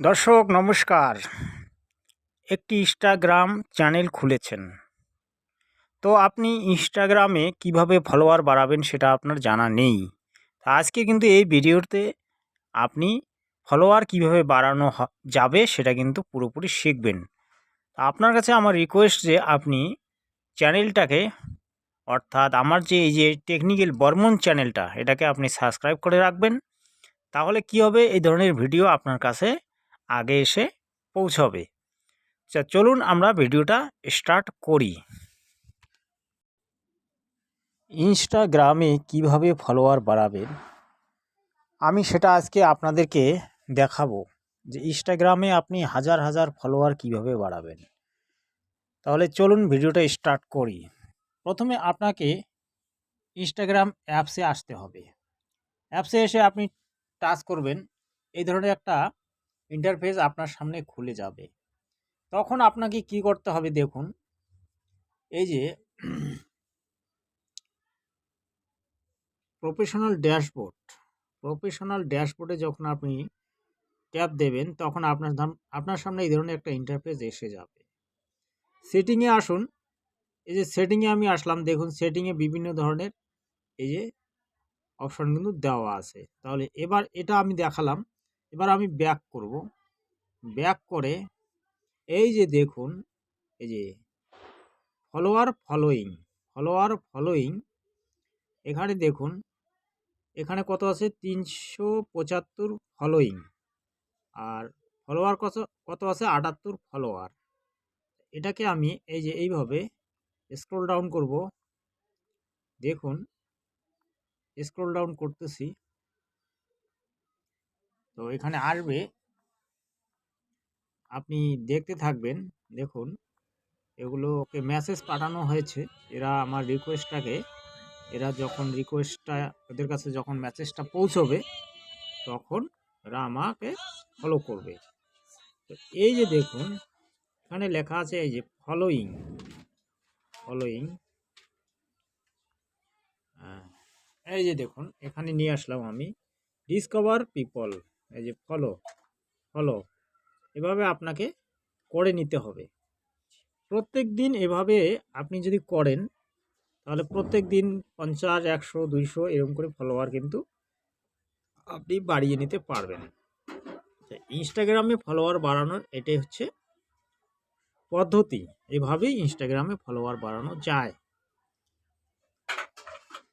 দর্শক, নমস্কার। একটি ইনস্টাগ্রাম চ্যানেল খুলেছেন। তো আপনি ইনস্টাগ্রামে কীভাবে ফলোয়ার বাড়াবেন সেটা আপনার জানা নেই। আজকে কিন্তু এই ভিডিওতে আপনি ফলোয়ার কীভাবে বাড়ানো যাবে সেটা কিন্তু পুরোপুরি শিখবেন। আপনার কাছে আমার রিকোয়েস্ট যে আপনি চ্যানেলটাকে অর্থাৎ আমার যে এই যে টেকনিক্যাল বর্মন চ্যানেলটা এটাকে আপনি সাবস্ক্রাইব করে রাখবেন। তাহলে কি হবে? এই ধরনের ভিডিও আপনার কাছে আগে এসে পৌঁছবে। আচ্ছা চলুন আমরা ভিডিওটা স্টার্ট করি। ইনস্টাগ্রামে কীভাবে ফলোয়ার বাড়াবেন? আমি সেটা আজকে আপনাদেরকে দেখাবো যে ইনস্টাগ্রামে আপনি হাজার হাজার ফলোয়ার কীভাবে বাড়াবেন। তাহলে চলুন ভিডিওটা স্টার্ট করি। প্রথমে আপনাকে ইনস্টাগ্রাম অ্যাপসে আসতে হবে। অ্যাপসে এসে আপনি টাচ করবেন। এই ধরনের একটা ইন্টারফেস আপনার সামনে খুলে যাবে। তখন আপনাকে কি করতে হবে দেখুন, এই যে প্রফেশনাল ড্যাশবোর্ড প্রফেশনাল ড্যাশবোর্ডে যখন আপনি ট্যাপ দেবেন, তখন আপনার আপনার সামনে এই ধরনের একটা ইন্টারফেস এসে যাবে। সেটিংয়ে আসুন, এই যে সেটিংয়ে আমি আসলাম, দেখুন সেটিংয়ে বিভিন্ন ধরনের এই যে অপশন কিন্তু দেওয়া আছে। তাহলে এবার এটা আমি দেখালাম এবার আমি ব্যাক করব। ব্যাক করে এই যে দেখুন, এই যে ফলোয়ার ফলোয়িং ফলোয়ার ফলোয়িং এখানে দেখুন, এখানে কত আছে? তিনশো পঁচাত্তর ফলোয়িং আর ফলোয়ার কত কত আছে? আটাত্তর ফলোয়ার এটাকে আমি এই যে এইভাবে স্ক্রল ডাউন করব। দেখুন স্ক্রল ডাউন করতেছি। তো এখানে আসবে। আপনি দেখতে থাকবেন, দেখুন। এগুলোকে মেসেজ পাঠানো হয়েছে। এরা আমার রিকোয়েস্টটাকে এরা যখন রিকোয়েস্টটা ওদের কাছে যখন মেসেজটা পৌঁছবে, তখন এরা আমাকে ফলো করবে। তো এই যে দেখুন, এখানে লেখা আছে এই যে ফলোয়িং ফলোয়িং এই যে দেখুন, এখানে নিয়ে আসলাম আমি ডিসকভার পিপল এই যে ফলো ফলো এভাবে আপনাকে করে নিতে হবে। প্রত্যেক দিন এভাবে আপনি যদি করেন, তাহলে প্রত্যেক দিন পঞ্চাশ, একশো, দুইশো এরকম করে ফলোয়ার কিন্তু আপনি বাড়িয়ে নিতে পারবেন। ইনস্টাগ্রামে ফলোয়ার বাড়ানোর এটাই হচ্ছে পদ্ধতি। এভাবেই ইনস্টাগ্রামে ফলোয়ার বাড়ানো যায়।